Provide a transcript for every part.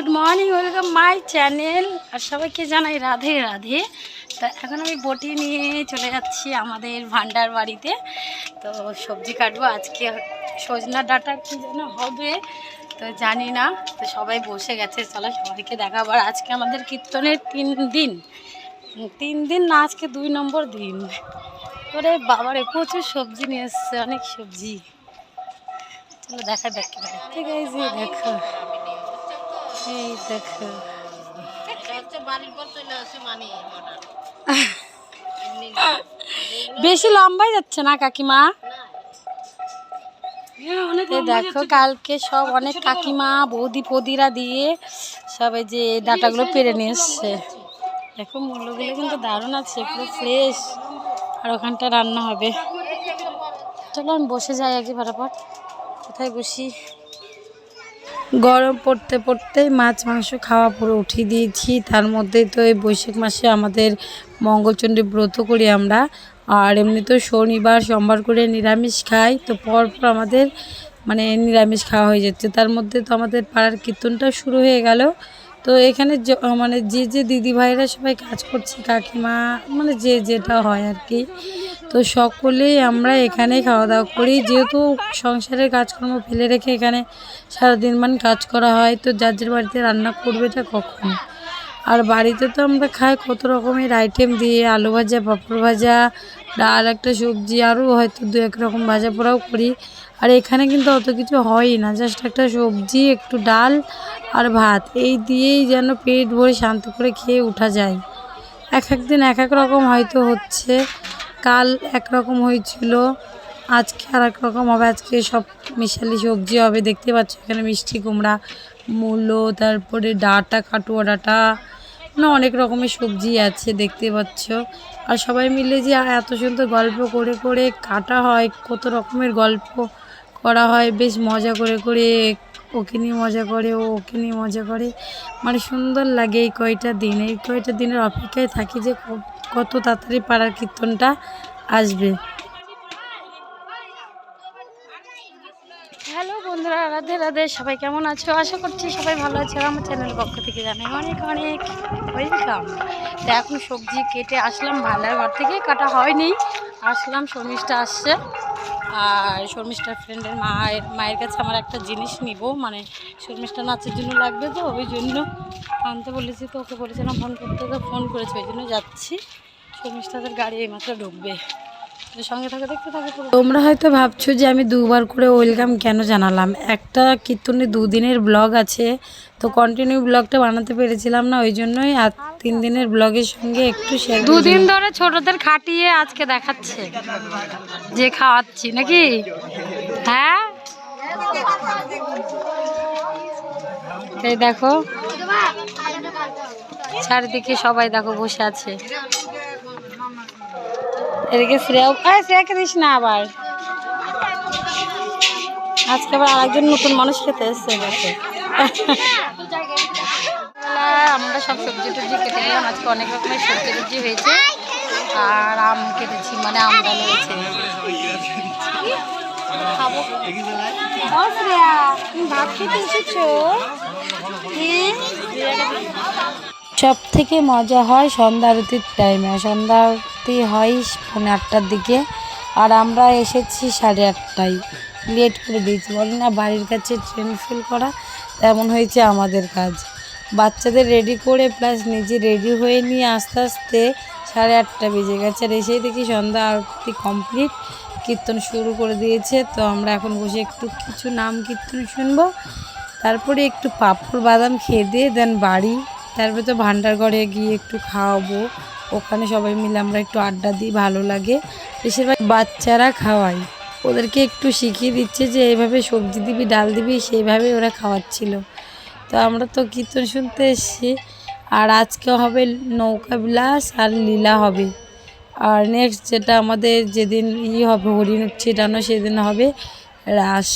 Good morning welcome my channel আর সবাইকে জানাই রাধে রাধে। তা এখন আমি বটি নিয়ে চলে যাচ্ছি আমাদের ভান্ডার বাড়িতে। তো সবজি কাটবো আজকে। সজনা ডাটা কি যেন হবে, তো জানি না। তো সবাই বসে গেছে, চলো সবাইকে দেখাবার আজকে আমাদের কীর্তনের তিন দিন। তিন দিন না, আজকে দুই নম্বর দিন। ওরে বাবারে, প্রচুর সবজি নিয়ে এসছে, অনেক সবজি। চলো দেখা দেখ ঠিক আছে দেখো। এই দেখো। বেশি লম্বাই যাচ্ছে না কাকিমা? দেখো, কালকে সব অনেক কাকিমা, বৌদি পদিরা দিয়ে সব এই যে ডাটাগুলো পেরে নিয়ে এসছে। দেখো, মূল্যগুলো কিন্তু দারুণ আছে, পুরো ফ্রেশ আর ওখানটা রান্না হবে। চলো আমি বসে যাই আগে, ফটাফট। কোথায় বসি? গরম পড়তে পড়তেই মাছ, মাংস খাওয়া পুরো উঠিয়ে দিয়েছি। তার মধ্যেই তো এই বৈশাখ মাসে আমাদের মঙ্গলচণ্ডী ব্রত করি আমরা। আর এমনি তো শনিবার, সোমবার করে নিরামিষ খাই। তো পর পর আমাদের মানে নিরামিষ খাওয়া হয়ে যাচ্ছে। তার মধ্যে তো আমাদের পাড়ার কীর্তনটা শুরু হয়ে গেল। তো এখানে মানে যে যে দিদি ভাইরা সবাই কাজ করছে, কাকিমা মানে যে যেটা হয় আর কি। তো সকলেই আমরা এখানে খাওয়া দাওয়া করি। যেহেতু সংসারের কাজকর্ম ফেলে রেখে এখানে সারাদিন মান কাজ করা হয়, তো যার বাড়িতে রান্না করবে এটা কখন। আর বাড়িতে তো আমরা খাই কত রকমের আইটেম দিয়ে, আলু ভাজা, পাঁপড় ভাজা, ডাল, একটা সবজি, আরও হয়তো দু এক রকম ভাজা পোড়াও করি। আর এখানে কিন্তু অত কিছু হয়ই না জাস্ট একটা সবজি, একটু ডাল আর ভাত। এই দিয়েই যেন পেট ভরে শান্ত করে খেয়ে উঠা যায়। এক এক দিন এক এক রকম হয়তো হচ্ছে। কাল একরকম হয়েছিল, আজকে আর এক রকম হবে, আজকে সব মিশালি সবজি হবে, দেখতে পাচ্ছ এখানে মিষ্টি কুমড়া, মূলো, তারপরে ডাটা, কাটুয়া ডাটা মানে অনেক রকমের সবজি আছে, দেখতে পাচ্ছ। আর সবাই মিলে যে এত সুন্দর গল্প করে করে কাটা হয়, কত রকমের গল্প করা হয়, বেশ মজা করে করে ওকে নিয়ে মজা করে ও ওকে নিয়ে মজা করে। মানে সুন্দর লাগে এই কয়টা দিন, এই কয়টা দিনের অপেক্ষায় থাকি যে কত তাড়াতাড়ি পাড়ার কীর্তনটা আসবে। হ্যালো বন্ধুরা, রাধে রাধে, সবাই কেমন আছো? আশা করছি সবাই ভালো আছে আমার চ্যানেলের পক্ষ থেকে জানাই অনেক অনেক ওয়েলকাম। তো এখন সবজি কেটে আসলাম, ভান্ডার ঘর থেকে কাটা হয়নি, আসলাম শর্মিষ্ঠা আসছে। আর শর্মিষ্ঠার ফ্রেন্ডের মায়ের মায়ের কাছে আমার একটা জিনিস নিব। মানে শর্মিষ্ঠা নাচের জন্য লাগবে তো, ওই জন্য আনতে বলেছি তো, ওকে বলেছিলাম ফোন করতে, তো ফোন করেছে, ওই জন্য যাচ্ছি। শর্মিষ্ঠাদের গাড়ি এইমাত্র ঢুকবে। তোমরা হয়তো ভাবছ যে আমি দুবার করে ওয়েলকাম কেন জানালাম? একটা কীর্তনে দুদিনের ব্লগ আছে তো কন্টিনিউ ব্লগটা বানাতে পেরেছিলাম না ওই জন্যই আর তিন দিনের ব্লগের সঙ্গে একটু শেয়ার দুদিন ধরে ছোটদের খাটিয়ে আজকে দেখাচ্ছে যে খাওয়াচ্ছি নাকি? হ্যাঁ? এই দেখো চারিদিকে সবাই দেখো বসে আছে। এদিকে শ্রেয়াও আয় শ্রেয়াকে দিস না আবার। আজকে আবার আরেকজন নতুন মানুষ খেতে এসছে আমরা সব সবজি টবজি কেটে নিলাম। আজকে অনেক রকমের সবজি টবজি হয়েছে। আর আম কেটেছি মানে খাব। শ্রেয়া তুমি ভাত খেতে এসেছ সব থেকে মজা হয় সন্ধ্যা আরতির টাইমে সন্ধ্যা আরতি হয় পৌনে আটটার দিকে, আর আমরা এসেছি সাড়ে আটটায়। লেট করে দিয়েছি। বলি, না, বাড়ির কাছে ট্রেন ফিল করা, তেমন হয়েছে আমাদের কাজ। বাচ্চাদের রেডি করে প্লাস নিজে রেডি হয়ে নিয়ে আস্তে আস্তে সাড়ে আটটা বেজে গেছে। আর এসেই দেখি সন্ধ্যা আরতি কমপ্লিট কীর্তন শুরু করে দিয়েছে। তো আমরা এখন বসে একটু কিছু নাম কীর্তন শুনব। তারপরে একটু পাঁপড় বাদাম খেয়ে দিয়ে দেন বাড়ি। তারপরে তো ভান্ডার ঘরে গিয়ে একটু খাওয়াবো। ওখানে সবাই মিলে আমরা একটু আড্ডা দিই, ভালো লাগে। বেশিরভাগ বাচ্চারা খাওয়াই ওদেরকে একটু শিখিয়ে দিচ্ছে যে এইভাবে সবজি দিবি, ডাল দিবি, সেইভাবে ওরা খাওয়াচ্ছিল। তো আমরা তো কীর্তন শুনতে এসেছি। আর আজকে হবে নৌকা বিলাস আর লীলা হবে। আর নেক্সট যেটা আমাদের যেদিন ই হবে হরিণ ছিটানো, সেদিন হবে রাস।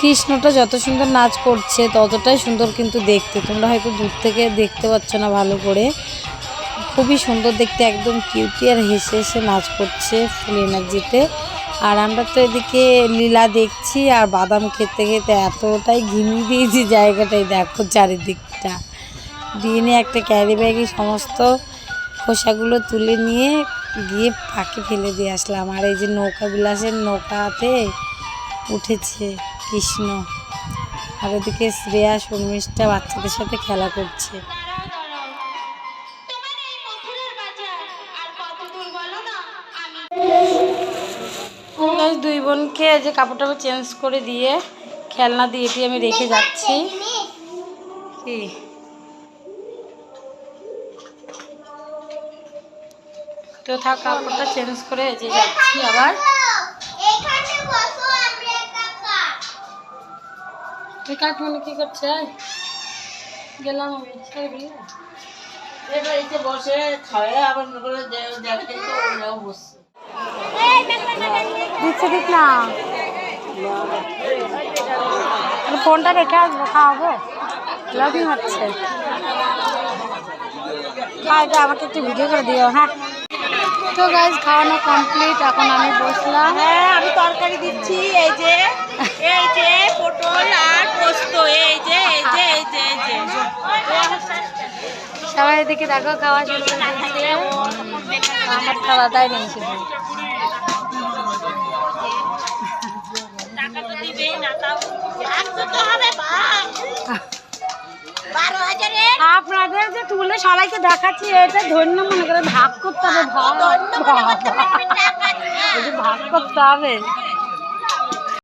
কৃষ্ণটা যত সুন্দর নাচ করছে, ততটাই সুন্দর কিন্তু দেখতে। তোমরা হয়তো দূর থেকে দেখতে পাচ্ছ না ভালো করে। খুবই সুন্দর দেখতে, একদম কিউটি আর হেসে হেসে নাচ করছে ফুল এনার্জিতে আর আমরা তো এদিকে লীলা দেখছি আর বাদাম খেতে খেতে এতটাই ঘিমিয়ে দিয়েছি জায়গাটাই দেখো চারিদিকটা। দিয়ে একটা ক্যারি ব্যাগে সমস্ত খোসাগুলো তুলে নিয়ে গিয়ে ফাঁকে ফেলে দিয়ে আসলাম। আর এই যে নৌকা বিলাসের নৌকাতে উঠেছে। কৃষ্ণ। আর ওদিকে শ্রেয়া শর্মিষ্ঠা বাচ্চাদের সাথে খেলা করছে। দুই বোনকে যে কাপড় টাপড় চেঞ্জ করে দিয়ে খেলনা দিয়ে এটি আমি রেখে যাচ্ছি। কি? তো থাক, কাপড়টা চেঞ্জ করে যে যাচ্ছি আবার। তুই কাঠ মানে কি করছে? গেলাম আমি বসে খাওয়া আবার বসছে। দিচ্ছে দিক না। ফোনটা রেখে আসব খাওয়াবো লাভিং হচ্ছে। আমাকে একটু ভিডিও করে দিও হ্যাঁ। তো গাইজ খাওয়ানো কমপ্লিট এখন আমি বসলাম। হ্যাঁ আমি তরকারি দিচ্ছি এই যে এই যে পটল আর পোস্ত এই যে এই যে এই যে এই যে। সবাই এদিকে দেখো খাওয়া শুরু করে আমার খাওয়া নেই। শুধু আপনাদের যে তুলে সবাইকে দেখাচ্ছি এটা ধন্য মনে করে ভাগ করতে হবে ভাগ ভাগ করতে হবে।